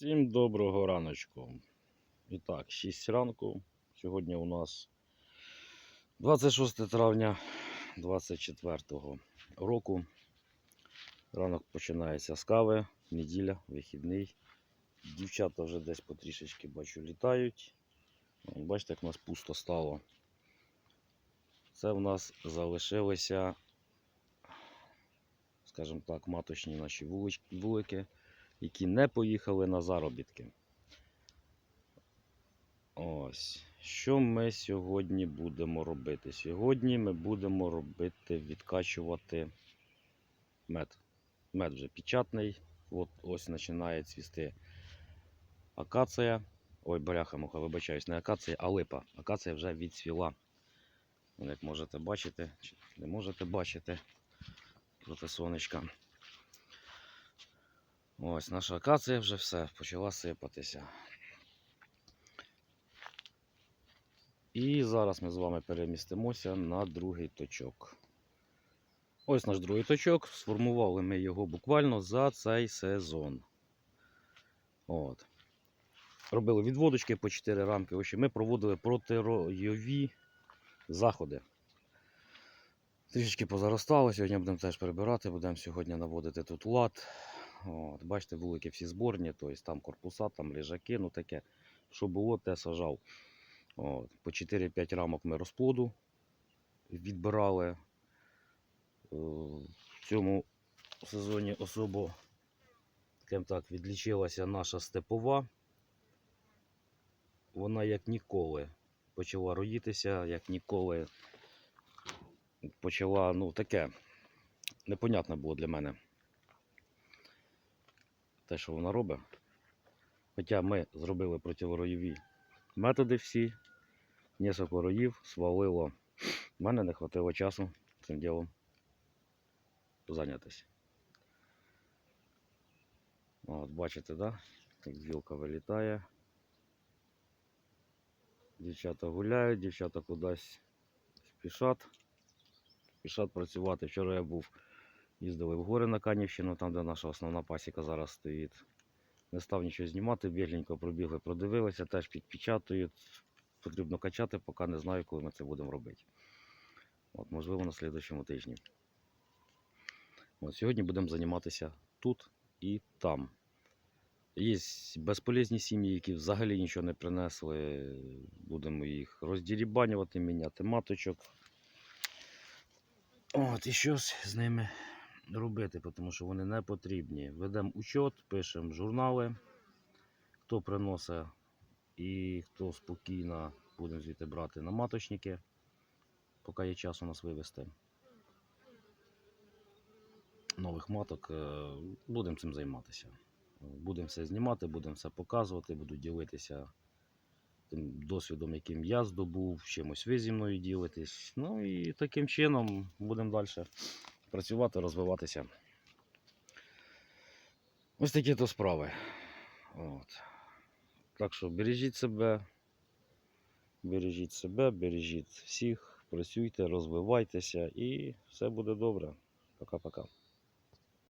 Всім доброго раночку. І так, 6 ранку. Сьогодні у нас 26 травня 24 року. Ранок починається з кави, неділя, вихідний. Дівчата вже десь потрішечки бачу літають. Бачите, як у нас пусто стало. Це в нас залишилися, скажімо так, маточні наші вулики які не поїхали на заробітки. Ось. Що ми сьогодні будемо робити? Сьогодні ми будемо робити, відкачувати мед. Мед вже печатний. От ось починає цвісти акація. Ой, бляха муха, вибачаюсь, не акація, а липа. Акація вже відцвіла. Як можете бачити, чи не можете бачити проти сонечка. Ось наша акація вже все почала сипатися. І зараз ми з вами перемістимося на другий точок. Ось наш другий точок. Сформували ми його буквально за цей сезон. От. Робили відводочки по 4 рамки. Общем, ми проводили протиройові заходи. Трішечки позаростало, сьогодні будемо теж прибирати, будемо сьогодні наводити тут лад. От, бачите, вулики всі зборні, тобто там корпуса, там лежаки, ну таке, що було, те сажав. От, по 4-5 рамок ми розплоду відбирали. Е, В цьому сезоні особо так, відлічилася наша степова. Вона як ніколи почала роїтися, як ніколи почала, ну таке, непонятне було для мене те, що вона робить. Хоча ми зробили противоройові методи всі, несколько роїв свалило. У мене не вистачило часу цим ділом зайнятися. От, бачите, да? Як бджілка вилітає. Дівчата гуляють, дівчата кудись спішать. Спішать працювати. Вчора я був Їздили в гори на Канівщину, там, де наша основна пасіка зараз стоїть. Не став нічого знімати, бігленько пробігли, продивилися, теж підпечатують. Потрібно качати, поки не знаю, коли ми це будемо робити. От, можливо, на слідчому тижні. От, сьогодні будемо займатися тут і там. Є безполезні сім'ї, які взагалі нічого не принесли. Будемо їх роздірібанювати, міняти маточок. От, і щось з ними робити, тому що вони не потрібні. Ведемо учет, пишемо журнали, хто приносить і хто спокійно будемо звідти брати на маточники, поки є час у нас вивезти нових маток. е, Будемо цим займатися. Будемо все знімати, будемо все показувати, буду ділитися тим досвідом, яким я здобув, чимось ви зі мною ділитесь. Ну і таким чином будемо далі працювати, розвиватися. Ось такі то справи. От. Так що бережіть себе, бережіть себе, бережіть всіх, працюйте, розвивайтеся і все буде добре. Пока-пока.